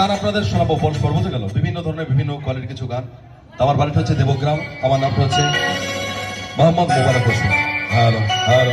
গান আপনাদের শোনাবো পরস্পর বুঝে গেল? বিভিন্ন ধরনের, বিভিন্ন কোয়ালিটির কিছু গান। আমার বাড়িটা হচ্ছে দেবগ্রাম, আমার নামটা হচ্ছে মোহাম্মদ মোবারক হোসেন। Hello hello.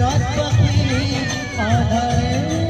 রাত পাখি আধারে